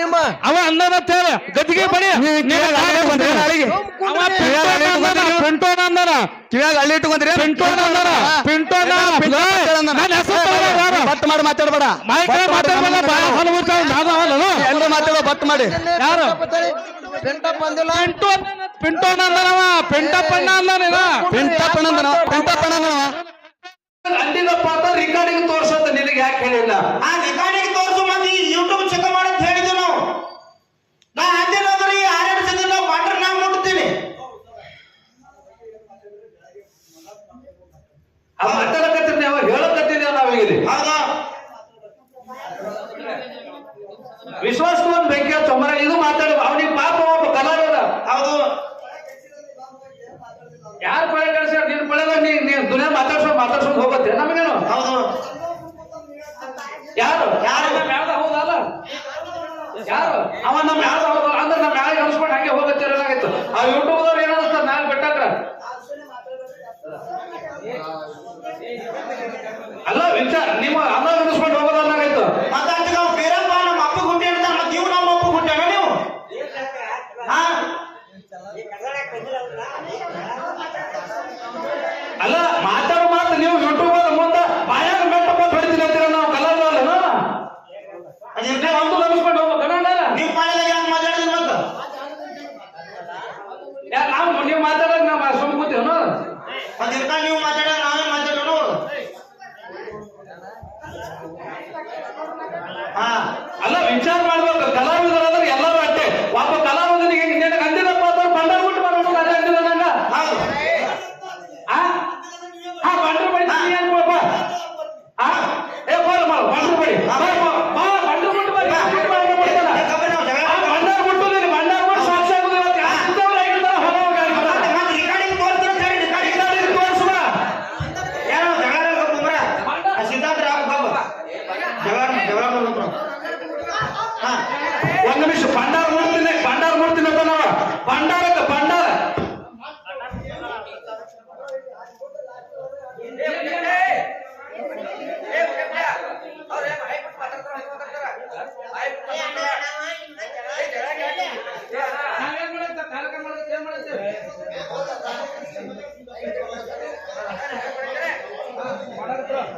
ನಿಮ್ಮ ಅವ ಅಂದನ ತೇಳ ಗದ್ದಿಗೆ ಬಡಿ ನೀನು ಪಿಂಟೋನ ಅಂದನ, ಕಿವ್ಯಾಗ ಹಳ್ಳಿ ಇಟ್ಕೊಂಡ್ರಿ ಪಿಂಟೋನ ಅಂದನ ಪಿಂಟೋನ ನನ್ನ ಹೆಸರು ತಗೊಳ್ಳಿ ಯಾರು? ಬಟ್ ಮಾಡಿ ಮಾತಾಡಬೇಡ. ಮೈಕ್ ಮಾತಾಡ್ಬಲ್ಲ ಬಾಯ ಹೊಲ ಮುಚ್ಚಾವ ನಾದವಲ್ಲ ಎಲ್ಲರೂ ಮಾತಾಡೋ ಬಟ್ ಮಾಡಿ. ಯಾರು? ಪೆಂಟಪ್ಪ ಅಂದಿಲ್ಲ. ಪಿಂಟೋ ಪಿಂಟೋನ ಅಂದನವ ಪಿಂಟಪ್ಪಣ್ಣ ಅಂದನ ಇವ. ಪಿಂಟಪ್ಪಣ ಪಿಂಟಪ್ಪಣ ಅಂದಿನಪ್ಪ ಅಂತ ರೆಕಾರ್ಡಿಂಗ್ ತೋರ್ಸೋದು ನಿನಗೆ ಯಾಕೆ ಹೇಳಿಲ್ಲ? ಆ ರೆಕಾರ್ಡಿಂಗ್ ತೋರಿಸು ಮಂದಿ ಯೂಟ್ಯೂಬ್ ಚೆಕ್ ಮಾಡಂತ ನಾವು ನಾ ಅಂದಿನಂದ್ರೆ ಈ ಆರೇಳು ಸತಿ ನಾವು ನಾ ಮುಟ್ತೀನಿ. ಆ ಮಾತಾಡಕತ್ತೀನಿ ಅವ ಹೇಳಕತ್ತಿದ್ದೇವೆ ನಾವೀಗ ಹೌದಾ? ವಿಶ್ವಾಸವನ್ನು ಬೆಂಕಿ ಚೊಮ್ಮರ ಇದು ಮಾತಾಡ ಅವನಿಗೆ ಪಾಪ ಒಬ್ಬ ಕಲಾವಿದ. ಹೌದು. ಯಾರು ಪಳೆ ಕಳಿಸ್ಯಾರ ನೀನ್ ಪಳೆದ ನೀ ನೀನ್ ದುನಿಯಾ ಮಾತಾಡ್ಸೋ ಮಾತಾಡ್ಸೋದ್ ಹೋಗುತ್ತೆ ನಮಗೇನು? ಹೌದು. ಯಾರು? ಯಾರು? ಹೌದಲ್ಲ ಯಾರು? ಅವ ನಮ್ಮ ಯಾವ್ದ ಹೌದು ಅಂದ್ರೆ ನಮ್ಮ ಯಾರಿಗೆ ಅನ್ಸ್ಕೊಂಡು ಹಂಗೆ ಹೋಗುತ್ತೆ ಏನಾಗಿತ್ತು ಆ ಯೂಟ್ಯೂಬ್ ದವ್ರು ಏನಾದ್ರು ಸರ್ ನಾಲ್ಕು ಬಿಟ್ಟಾಕ್ರ ಅಲ್ಲ ವಿಚಾರ ನಿಮ್ಮ ಅನ್ನ ಅನ್ಸ್ಕೊಂಡು ಮತ್ತೆ ನಾವು ಬೇರಪ್ಪ ನಮ್ಮ ಅಪ್ಪ ಗುಂಡಿ ಅಂತ ಮತ್ತೆ ನಮ್ಮ ಅಪ್ಪ ನೀವು? ಅಲ್ಲ ಮಾತಾಡೋ ಮಾತು ನೀವು ಯೂಟ್ಯೂಬ್ ಮುಂದೆ ಬಾಯಾಗ ಮೆಟ್ಟಪ್ಪ ಹೊಡಿತೀನಿ ಅಂತೀರ ನಾವು ಕಲರ್ ಅಲ್ಲ ಅದಿರ್ಲಿ ಒಂದು ನಂಬಿಸ್ಕೊಂಡು ಹೋಗ್ಬೇಕು ನೀವು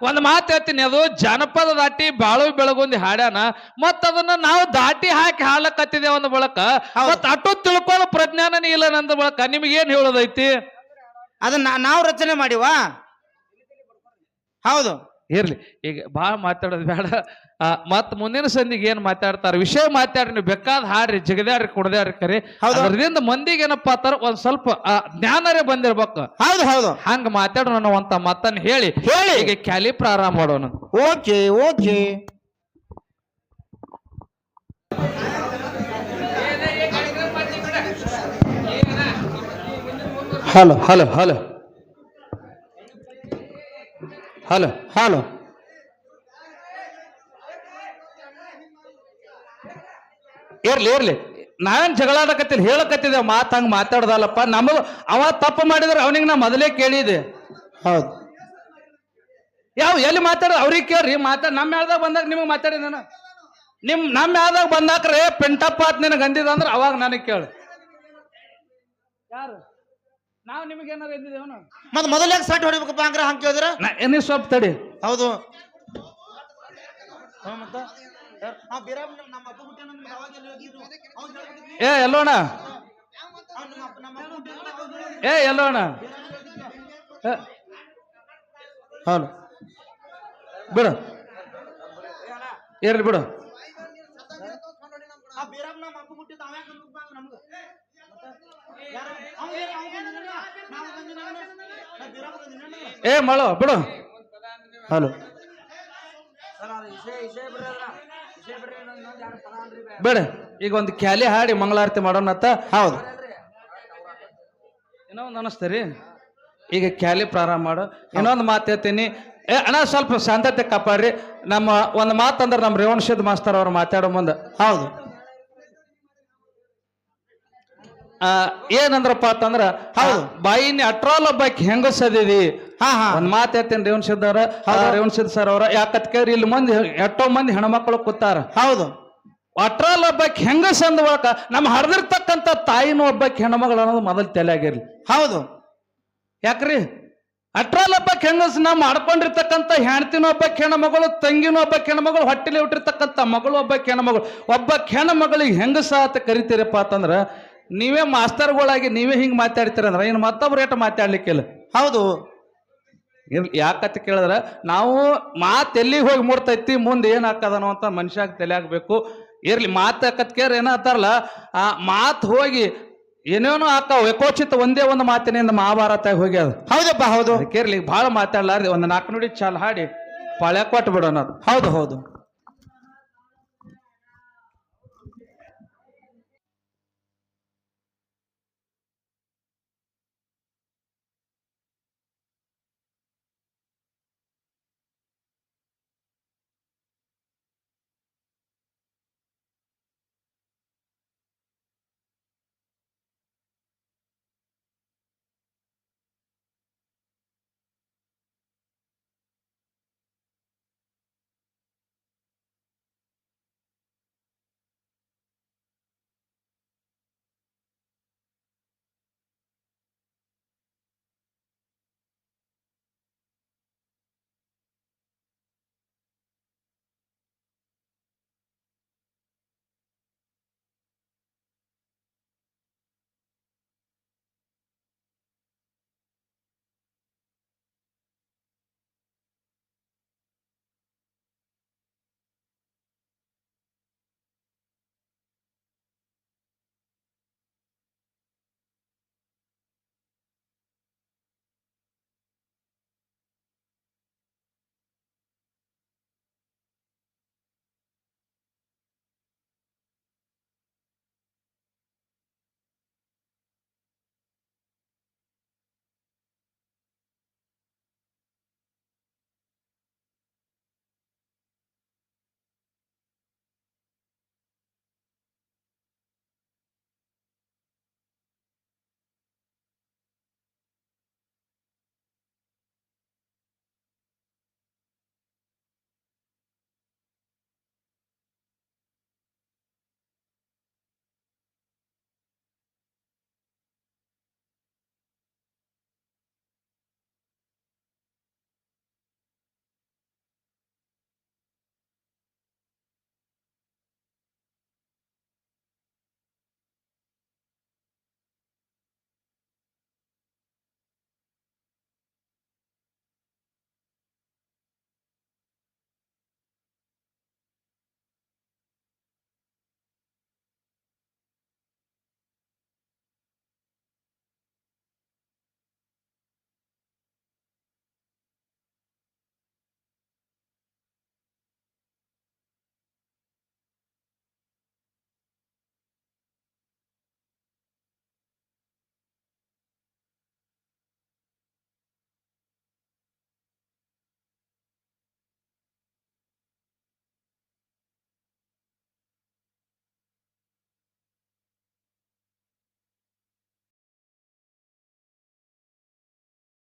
ಒಂದ್ ಮಾತು ಹೇಳ್ತೀನಿ ಅದು ಜನಪದ ದಾಟಿ ಬಾಳು ಬೆಳಗೊಂದು ಹಾಡ್ಯಾನ ಮತ್ತ ಅದನ್ನ ನಾವು ದಾಟಿ ಹಾಕಿ ಹಾಡಕತ್ತಿದೆ ಒಂದು ಬಳಕ ಮತ್ತ ಅಟ್ಟು ತಿಳ್ಕೊಳ್ಳೋ ಪ್ರಜ್ಞಾನನೇ ಇಲ್ಲ ನಂದ ಬಳಕ ನಿಮ್ಗೆ ಏನ್ ಹೇಳೋದೈತಿ? ಅದನ್ನ ನಾವು ರಚನೆ ಮಾಡಿವಾ? ಹೌದು. ಇರ್ಲಿ ಈಗ ಭಾಳ ಮಾತಾಡೋದು ಬೇಡ ಮತ್ ಮುಂದಿನ ಸಂದಿಗೆ ಏನ್ ಮಾತಾಡ್ತಾರ? ವಿಷಯ ಮಾತಾಡ್ರಿ ನೀವು ಬೇಕಾದ ಹಾಡ್ರಿ ಜಗದ್ಯಾಡ್ರಿ ಕುಡ್ದ್ಯಾಡ್ರಿ ಕರಿ. ಅದರಿಂದ ಮಂದಿಗೆ ಏನಪ್ಪಾ ಅಂತಾರ? ಒಂದ್ ಸ್ವಲ್ಪ ಜ್ಞಾನರೇ ಬಂದಿರ್ಬೇಕು. ಹೌದು ಹೌದು. ಹಂಗ ಮಾತಾಡೋಣ ಅಂತ ಮತ್ತನ್ ಹೇಳಿ. ಹೇಳಿ. ಈಗ ಕ್ಯಾಲಿ ಪ್ರಾರಂಭ ಮಾಡೋಣ. Okay okay. Hello hello hello. Hello hello. ಇರ್ಲಿ ಇರ್ಲಿ. ನಾವೇನ್ ಜಗಳಾಡಕತ್ತಿಲ್ಲ ಹೇಳಕತ್ತಿದ್ದೇವೆ. ಮಾತು ಹಂಗ ಮಾತಾಡ್ದಲ್ಲಪ್ಪ. ನಮಗ ಅವ ತಪ್ಪು ಮಾಡಿದ್ರೆ ಅವನಿಗೆ ನಾ ಮೊದಲೇ ಕೇಳಿದೆ. ಹೌದು. ಯಾವ ಎಲ್ಲಿ ಮಾತಾಡ? ಅವ್ರಿಗೆ ಕೇಳ್ರಿ. ಮಾತಾಡ ನಮ್ಮ ಯಾವ್ದಾಗ ಬಂದಾಗ ನಿಮಗೆ ಮಾತಾಡಿ ನಾನು. ನಿಮ್ ನಮ್ಮ ಯಾವ್ದಾಗ ಬಂದಾಕ್ರೆ ಪೆಂಟಪ್ಪ ಅಂತ ನಿನಗೆ ಅಂದಿದ ಅಂದ್ರೆ ಅವಾಗ ನನಗೆ ಕೇಳು. ಯಾರು? ನಾವು ನಿಮಗೆ ಏನಾರು ಎಂದಿದ್ದೇವನು ಮತ್ತೆ ಮೊದಲೇ ಸಟ್ ಹೊಡಿಬೇಕಪ್ಪ ಅಂದ್ರೆ ಹಂಗೆ ಕೇಳಿದ್ರೆ? ನಾ ಏನೇ ಸ್ವಲ್ಪ ತಡಿ. ಹೌದು. ಮತ್ತ? ಏ ಎಲ್ಲೋಣ. ಏ ಎಲ್ಲೋಣ ಏ, ಹೌದು ಬಿಡು. ಹಲೋ ಬಿಡು. ಇಷ್ಟೇ ಅವ ಯಾಕೆ ಅನ್ಬೇಕು ಬೇಡ. ಈಗ ಒಂದು ಕ್ಯಾಲಿ ಹಾಡಿ ಮಂಗಳಾರತಿ ಮಾಡೋಣತ್ತ ಹೌದು. ಇನ್ನೊಂದು ಅನಸ್ತೀರಿ. ಈಗ ಕ್ಯಾಲಿ ಪ್ರಾರಂಭ ಮಾಡು. ಇನ್ನೊಂದು ಮಾತು ಹೇಳ್ತೀನಿ. ಏ ಅಣ್ಣ ಸ್ವಲ್ಪ ಶಾಂತತೆ ಕಾಪಾಡ್ರಿ. ನಮ್ಮ ಒಂದು ಮಾತಂದ್ರೆ ನಮ್ಮ ರೇವಣಶಿದ್ ಮಾಸ್ತರ್ ಅವ್ರು ಮಾತಾಡೋ ಮುಂದೆ. ಹೌದು. ಏನಂದ್ರಪ್ಪ ಅಂತಂದ್ರ ಹೌದು. ಬಾಯಿನ ಅಟ್ರೋಲ್ ಒಬ್ಬಾಕಿ ಹೆಂಗಸದಿದಿ? ಹಾ ಹಾ. ಒಂದ್ ಮಾತು ಹೇಳ್ತೀನಿ ರೇವಣ್ ಸಿದ್ಧ ಅವ್ರ. ರೇವಣ್ ಸಿದ್ಧ ಸರ್ ಅವ್ರ. ಯಾಕತ್ ಕೇಳ್ರಿ ಇಲ್ಲಿ ಮಂದಿ ಎಷ್ಟೋ ಮಂದಿ ಹೆಣ್ಮಕ್ಳು ಕೂತಾರ. ಹೌದು. ಅಟ್ರಾಲ್ ಒಬ್ಬಾಕಿ ಹೆಂಗಸ ಅಂದ ಒಳಕ ನಮ್ಮ ಹಡ್ದಿರ್ತಕ್ಕಂಥ ತಾಯಿನೂ ಒಬ್ಬಾಕಿ ಹೆಣ್ಮಗಳು ಅನ್ನೋದು ಮೊದಲು ತಲೆಯಾಗಿರ್ಲಿ. ಹೌದು. ಯಾಕ್ರಿ? ಅಟ್ರಾಲ್ ಒಬ್ಬಾಕಿ ಹೆಂಗಸ ನಾವು ಮಾಡ್ಕೊಂಡಿರ್ತಕ್ಕಂಥ ಹೆಣ್ತಿನ ಒಬ್ಬಾಕಿ ಹೆಣ್ಮಗಳು ತಂಗಿನ ಒಬ್ಬಾಕಿ ಹೆಣ್ಮಗಳು ಹೊಟ್ಟೆಲಿ ಹುಟ್ಟಿರ್ತಕ್ಕಂಥ ಮಗಳು ಒಬ್ಬಾಕಿ ಹೆಣ್ಮಗಳು. ಒಬ್ಬ ಹೆಣ್ಮಗಳಿಗೆ ಹೆಂಗಸ ಅಂತ ಕರಿತೀರಪ್ಪ ಅಂತಂದ್ರೆ ನೀವೇ ಮಾಸ್ತರ್ಗಳಾಗಿ ನೀವೇ ಹಿಂಗ್ ಮಾತಾಡ್ತೀರಂದ್ರ ಇನ್ನು ಮತ್ತೊಬ್ರು ಏಟ ಮಾತಾಡ್ಲಿಕ್ಕಿಲ್ಲ. ಹೌದು. ಇರ್ಲಿ ಯಾಕಂತ ಕೇಳಿದ್ರೆ ನಾವು ಮಾತು ಎಲ್ಲಿಗೆ ಹೋಗಿ ಮುಡ್ತೈತಿ ಮುಂದೆ ಏನು ಹಾಕದನೋ ಅಂತ ಮನುಷ್ಯಾಗ ತಲೆಯಾಗಬೇಕು. ಇರ್ಲಿ ಮಾತು ಕತ್ಕೇರ್ ಏನೋ ಏನಂತಾರಲ್ಲ ಆ ಮಾತು ಹೋಗಿ ಏನೇನೋ ಹಾಕಾವ್ ಯಕೋಚಿತ ಒಂದೇ ಒಂದು ಮಾತಿನಿಂದ ಮಹಾಭಾರತ ಹೋಗ್ಯದ. ಹೌದಪ್ಪ ಹೌದು. ಕೇರ್ಲಿ ಬಹಳ ಭಾಳ ಮಾತಾಡ್ಲಾರ್ದೆ ಒಂದು ನಾಲ್ಕು ನುಡಿ ಚಾಲ್ ಹಾಡಿ ಪಳೆ ಕೊಟ್ಟು ಬಿಡೋಣ ಹೌದು ಹೌದು.